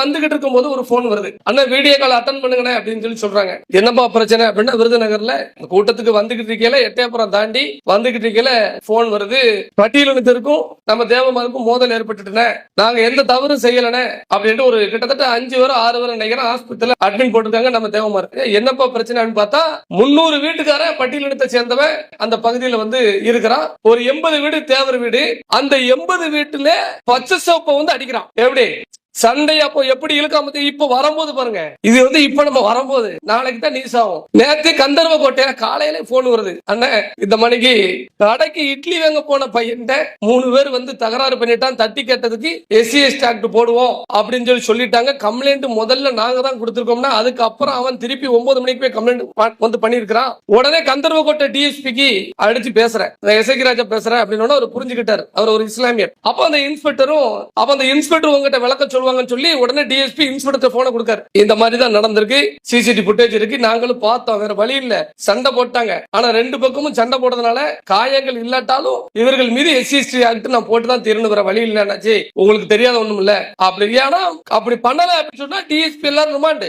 வந்துகிட்டு இருக்கும் போது ஒரு போன் வருது. அண்ணா வீடியோ கால் அட்டன் பண்ணுங்கண்ணே அப்படின்னு சொல்லி சொல்றாங்க. என்னப்பா பிரச்சனை? அப்படின்னா விருதுநகர்ல இந்த கூட்டத்துக்கு வந்துகிட்டு இருக்கையில எட்டயபுரம் தாண்டி வந்துகிட்டு இருக்கையில போன் வருது. பட்டியலினத்திற்கும் நம்ம தேவமாருக்கும் மோதல் ஏற்பட்டுட்டுனே நாங்க எந்த தவறும் செய்யலனே அப்படின்ட்டு ஒரு கிட்டத்தட்ட அஞ்சு வரும் ஆறு வரும் நினைக்கிறேன் ஹாஸ்பிட்டல் அட்மிட் போட்டிருக்காங்க நம்ம தேவமாரு. என்னப்பா பிரச்சனை அப்படின்னு பார்த்தா முன்னூறு வீட்டுக்கார பட்டியலினத்தை சேர்ந்தவன் அந்த பகுதியில வந்து இருக்கிறான். ஒரு எண்பது வீடு தேவர் வீடு. அந்த எண்பது வீட்டுல பச்சை சோப்பை வந்து அடிக்கிறான். எப்படி? சண்டை அப்போ எப்படி இழுக்காம இப்ப வரும்போது பாருங்க. இது வந்து இப்ப நம்ம வரும்போது. நாளைக்கு தான் நியூஸ் ஆகும். நேத்து கந்தர்வ கோட்டையில காலையில போன் வருது. அண்ணன் இந்த மணிக்கு கடைக்கு இட்லி வாங்க போன பையன் மூணு பேர் வந்து தகராறு பண்ணிட்டான். தட்டி கேட்டதுக்கு எஸ்சி எஸ்டி ஆக்ட் போடுவோம் அப்படின்னு சொல்லி சொல்லிட்டாங்க. கம்ப்ளைண்ட் முதல்ல நாங்க தான் கொடுத்திருக்கோம்னா அதுக்கப்புறம் அவன் திருப்பி ஒன்பது மணிக்கு போய் கம்ப்ளைண்ட் வந்து பண்ணிருக்கிறான் உடனே கந்தர்வ கோட்டை டிஎஸ்பிக்கு அடிச்சு பேசுறேன். நான் எஸ்ஐகி ராஜா பேசுறேன் அப்படின்னு அவர் புரிஞ்சுக்கிட்டாரு. அவர் ஒரு இஸ்லாமியர். அப்ப அந்த இன்ஸ்பெக்டரும் அப்ப அந்த இன்ஸ்பெக்டர் உங்ககிட்ட விளக்க சொல்லுவாங்கன்னு சொல்லி உடனே டிஎஸ்பி இன்ஸ்பெக்டர் போனை கொடுக்காரு. இந்த மாதிரி தான் நடந்திருக்கு சிசிடி புட்டேஜ் இருக்கு. நாங்களும் பார்த்தோம். வேற வழி இல்ல. சண்டை போட்டாங்க. ஆனா ரெண்டு பக்கமும் சண்டை போட்டதுனால காயங்கள் இல்லாட்டாலும் இவர்கள் மீது எஸ்சிஎஸ்டி ஆக்ட் நான் போட்டு தான் தீரணும் வேற வழி இல்லைன்னாச்சு. உங்களுக்கு தெரியாத ஒண்ணும் இல்ல அப்படி ஏன்னா அப்படி பண்ணல அப்படின்னு சொன்னா டிஎஸ்பி எல்லாரும் ரிமாண்டு